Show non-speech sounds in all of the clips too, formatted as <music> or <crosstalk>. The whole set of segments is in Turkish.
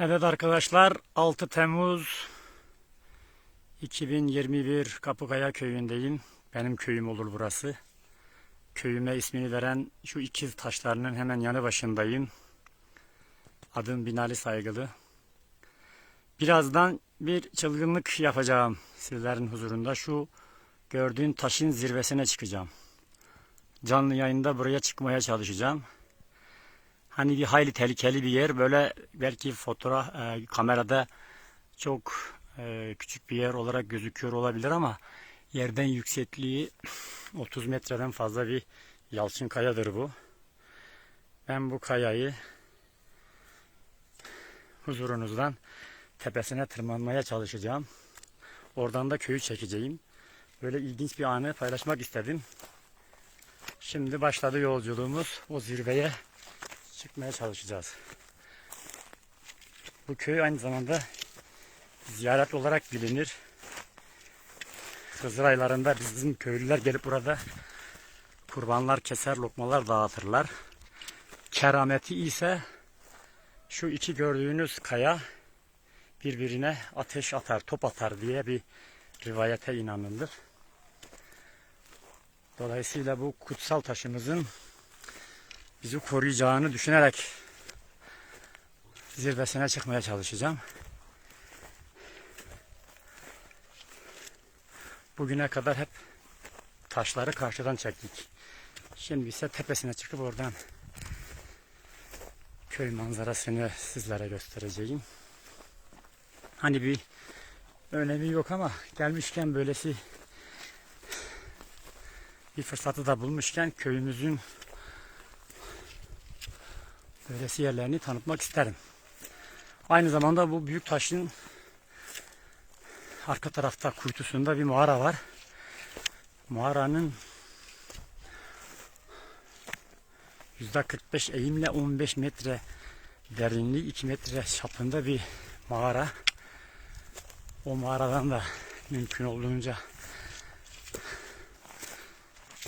Evet arkadaşlar 6 Temmuz 2021 Kapıkaya köyündeyim. Benim köyüm olur burası. Köyüme ismini veren şu ikiz taşlarının hemen yanı başındayım. Adım Binali Saygılı. Birazdan bir çılgınlık yapacağım sizlerin huzurunda. Şu gördüğün taşın zirvesine çıkacağım. Canlı yayında buraya çıkmaya çalışacağım. Hani bir hayli tehlikeli bir yer. Böyle belki fotoğraf e, kamerada çok e, küçük bir yer olarak gözüküyor olabilir ama yerden yüksekliği <sniffs> 30 metreden fazla bir yalçın kayadır bu. Ben bu kayayı huzurunuzdan tepesine tırmanmaya çalışacağım. Oradan da köyü çekeceğim. Böyle ilginç bir anı paylaşmak istedim. Şimdi başladı yolculuğumuz. O zirveye çıkmaya çalışacağız. Bu köy aynı zamanda ziyaret olarak bilinir. Hızır aylarında bizim köylüler gelip burada kurbanlar keser, lokmalar dağıtırlar. Kerameti ise şu iki gördüğünüz kaya birbirine ateş atar, top atar diye bir rivayete inanılır. Dolayısıyla bu kutsal taşımızın bizi koruyacağını düşünerek zirvesine çıkmaya çalışacağım. Bugüne kadar hep taşları karşıdan çektik. Şimdi ise tepesine çıkıp oradan köy manzarasını sizlere göstereceğim. Hani bir önemi yok ama gelmişken böylesi bir fırsatı da bulmuşken köyümüzün böylesi yerlerini tanıtmak isterim. Aynı zamanda bu büyük taşın arka tarafta kuytusunda bir mağara var. Mağaranın %45 eğimle 15 metre derinliği 2 metre çapında bir mağara. O mağaradan da mümkün olduğunca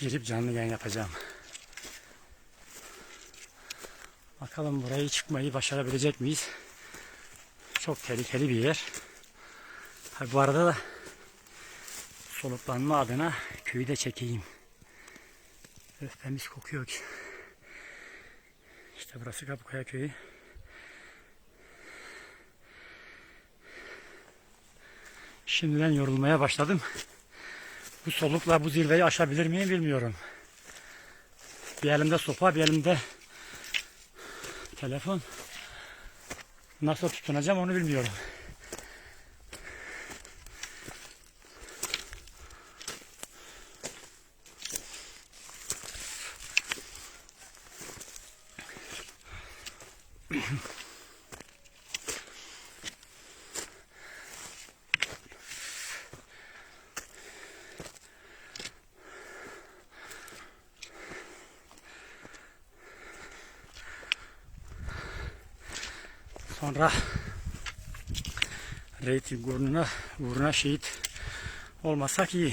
girip canlı yayın yapacağım. Bakalım burayı çıkmayı başarabilecek miyiz? Çok tehlikeli bir yer. Ha, bu arada da soluklanma adına köyü de çekeyim. Öf, temiz kokuyor ki. İşte burası Kapıkaya köyü. Şimdiden yorulmaya başladım. Bu solukla bu zirveyi aşabilir miyim bilmiyorum. Bir elimde sopa, bir elimde telefon. Nasıl tutunacağım onu bilmiyorum. Sonra reyting uğruna, uğruna şehit olmasak iyi.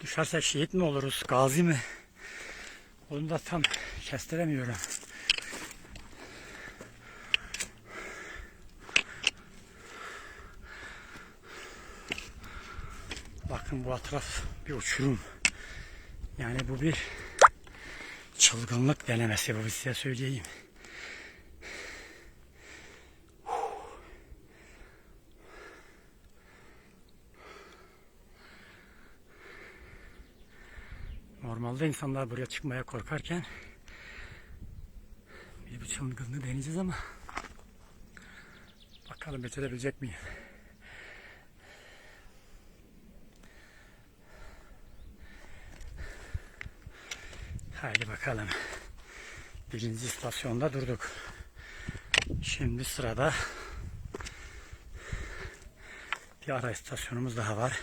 Düşersek şehit mi oluruz, gazi mi? Onu da tam kestiremiyorum. Bakın bu etraf bir uçurum. Yani bu bir çılgınlık denemesi bu size söyleyeyim. Normalde insanlar buraya çıkmaya korkarken bir bu çılgınlığı deneyeceğiz ama bakalım becerebilecek miyim? Haydi bakalım. Birinci istasyonda durduk. Şimdi sırada bir ara istasyonumuz daha var.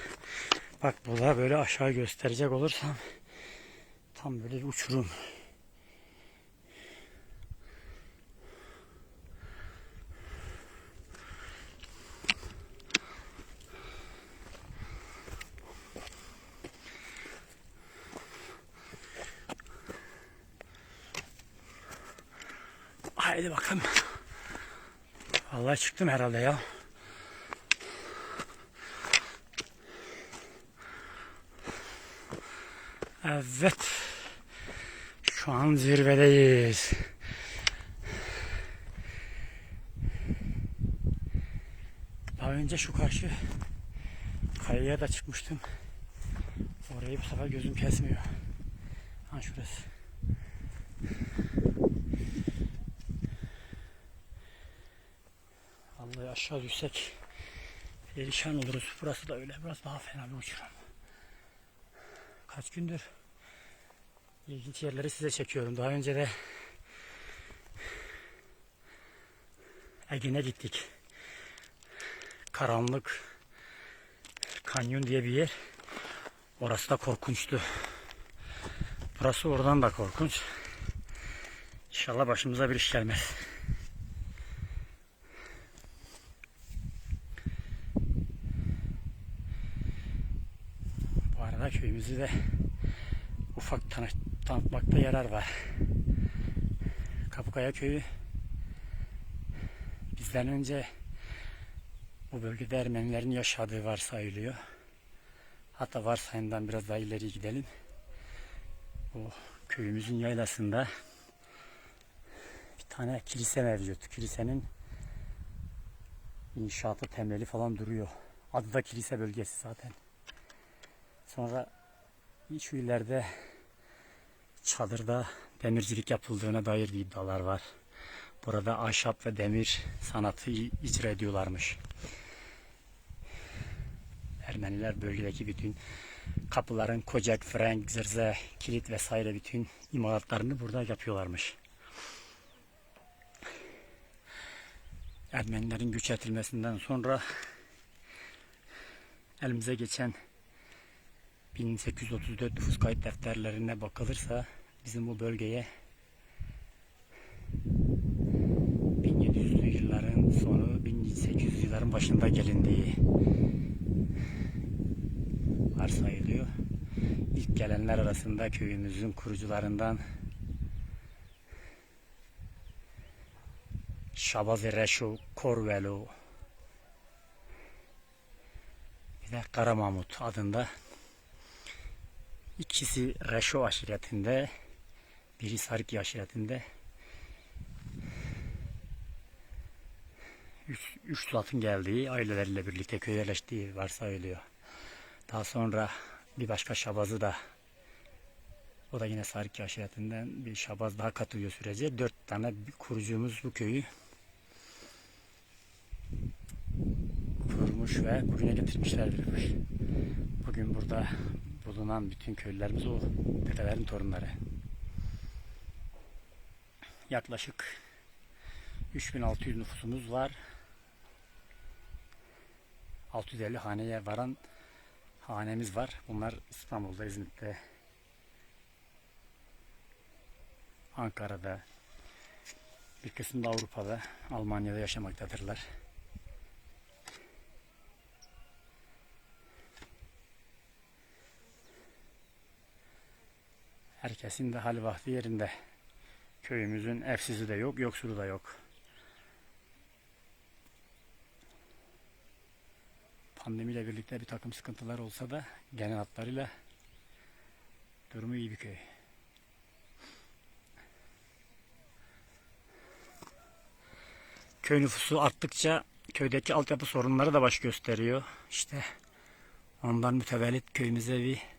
Bak burada böyle aşağı gösterecek olursam tam böyle bir uçurum. Haydi bakalım. Vallahi çıktım herhalde ya. Evet. Şu an zirvedeyiz. Daha önce şu karşı kayaya da çıkmıştım. Orayı bu sefer gözüm kesmiyor. Ha şurası. Vallahi aşağı düşsek perişan oluruz. Burası da öyle. Burası daha fena bir uçurum. Kaç gündür ilginç yerleri size çekiyorum. Daha önce de Ege'ne gittik. Karanlık kanyon diye bir yer. Orası da korkunçtu. Burası oradan da korkunç. İnşallah başımıza bir iş gelmez. Bu köyümüzü de ufak tanı tanıtmakta yarar var. Kapıkaya köyü bizden önce bu bölgede Ermenilerin yaşadığı varsayılıyor. Hatta varsayımdan biraz daha ileri gidelim. Bu köyümüzün yaylasında bir tane kilise mevcut. Kilisenin inşaatı temeli falan duruyor. Adı da kilise bölgesi zaten. Sonra şu ileride çadırda demircilik yapıldığına dair iddialar var. Burada ahşap ve demir sanatı icra ediyorlarmış. Ermeniler bölgedeki bütün kapıların kocak, frenk, zırza, kilit vesaire bütün imalatlarını burada yapıyorlarmış. Ermenilerin güç edilmesinden sonra elimize geçen 1834 nüfus kayıt defterlerine bakılırsa bizim bu bölgeye 1700'lü yılların sonu 1800 yılların başında gelindiği varsayılıyor. İlk gelenler arasında köyümüzün kurucularından Şabaz Reşo Korvelo bir de Kara Mahmut adında ikisi Reşo aşiretinde biri Sarıki aşiretinde üç, üç zatın geldiği aileleriyle birlikte köye yerleştiği varsayılıyor. Daha sonra bir başka şabazı da o da yine Sarık aşiretinden bir şabaz daha katılıyor sürece. Dört tane kurucumuz bu köyü kurmuş ve bugüne getirmişlerdir. Bugün burada bulunan bütün köylülerimiz o dedelerin torunları. Yaklaşık 3600 nüfusumuz var. 650 haneye varan hanemiz var. Bunlar İstanbul'da, İzmit'te, Ankara'da, bir kısmı da Avrupa'da, Almanya'da yaşamaktadırlar. Herkesin de hali vakti yerinde. Köyümüzün evsizi de yok, yoksulu da yok. Pandemiyle birlikte bir takım sıkıntılar olsa da genel hatlarıyla durumu iyi bir köy. Köy nüfusu arttıkça köydeki altyapı sorunları da baş gösteriyor. İşte ondan mütevellit köyümüze bir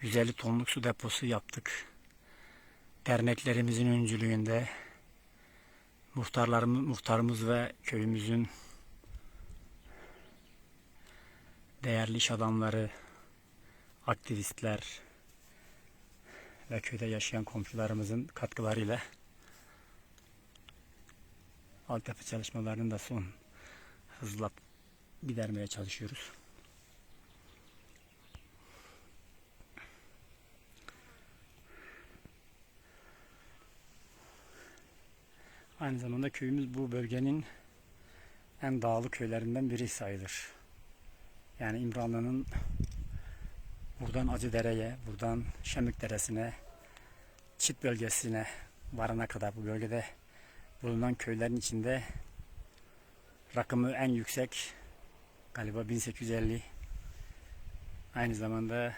150 tonluk su deposu yaptık. Derneklerimizin öncülüğünde muhtarlarımız, muhtarımız ve köyümüzün değerli iş adamları, aktivistler ve köyde yaşayan komşularımızın katkılarıyla altyapı çalışmalarını da son hızla gidermeye çalışıyoruz. Aynı zamanda köyümüz bu bölgenin en dağlık köylerinden biri sayılır. Yani İmranlı'nın buradan Acıdere'ye, buradan Şemik Deresi'ne, Çit bölgesine varana kadar bu bölgede bulunan köylerin içinde rakımı en yüksek galiba 1850 aynı zamanda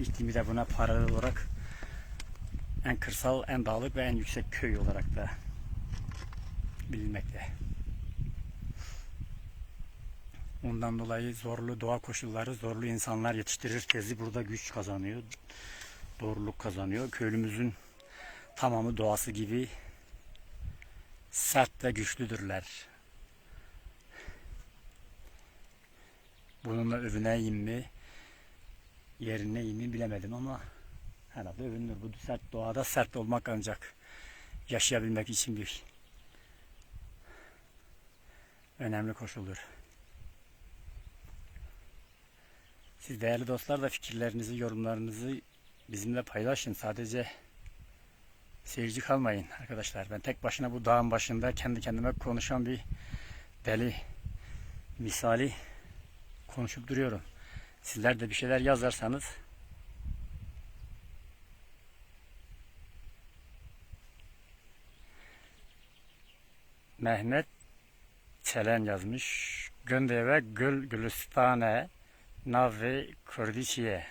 iklimi de buna paralel olarak en kırsal, en dağlık ve en yüksek köy olarak da bilinmekte. Ondan dolayı zorlu doğa koşulları, zorlu insanlar yetiştirir. Kezi burada güç kazanıyor. Doğruluk kazanıyor. Köylümüzün tamamı doğası gibi sert ve güçlüdürler. Bununla övüneyim mi, yerine mi bilemedim ama herhalde övünür. Bu sert doğada sert olmak ancak yaşayabilmek için bir önemli koşuldur. Siz değerli dostlar da fikirlerinizi, yorumlarınızı bizimle paylaşın. Sadece seyirci kalmayın arkadaşlar. Ben tek başına bu dağın başında kendi kendime konuşan bir deli misali konuşup duruyorum. Sizler de bir şeyler yazarsanız Mehmet Çelen yazmış. Göndeve gül gülüstane navi Kürdiçiye.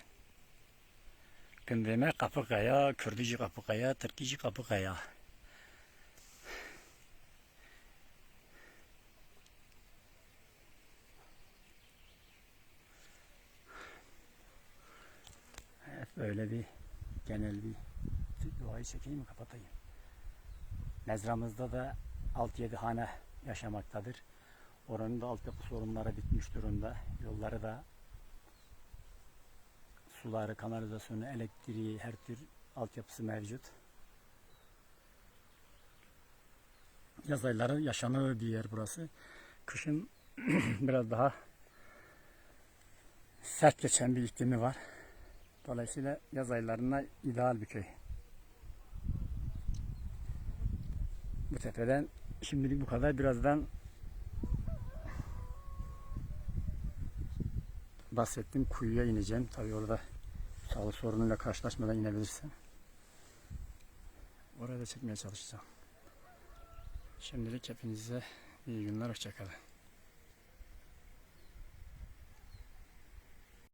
Gündeme Kapıkaya, Kürdici Kapıkaya, Türkici Kapıkaya. Evet böyle bir genel bir doğayı çekeyim mi kapatayım. Mezramızda da 6-7 hane yaşamaktadır. Oranın da altyapı sorunları bitmiş durumda. Yolları da suları, kanalizasyonu, elektriği, her tür altyapısı mevcut. Yaz ayları yaşanır bir yer burası. Kışın <clears throat> biraz daha sert geçen bir iklimi var. Dolayısıyla yaz aylarına ideal bir köy. Bu tepeden şimdilik bu kadar. Birazdan bahsettiğim kuyuya ineceğim. Tabii orada sağlık sorunuyla karşılaşmadan inebilirsem. Oraya da çekmeye çalışacağım. Şimdilik hepinize iyi günler, hoşçakalın.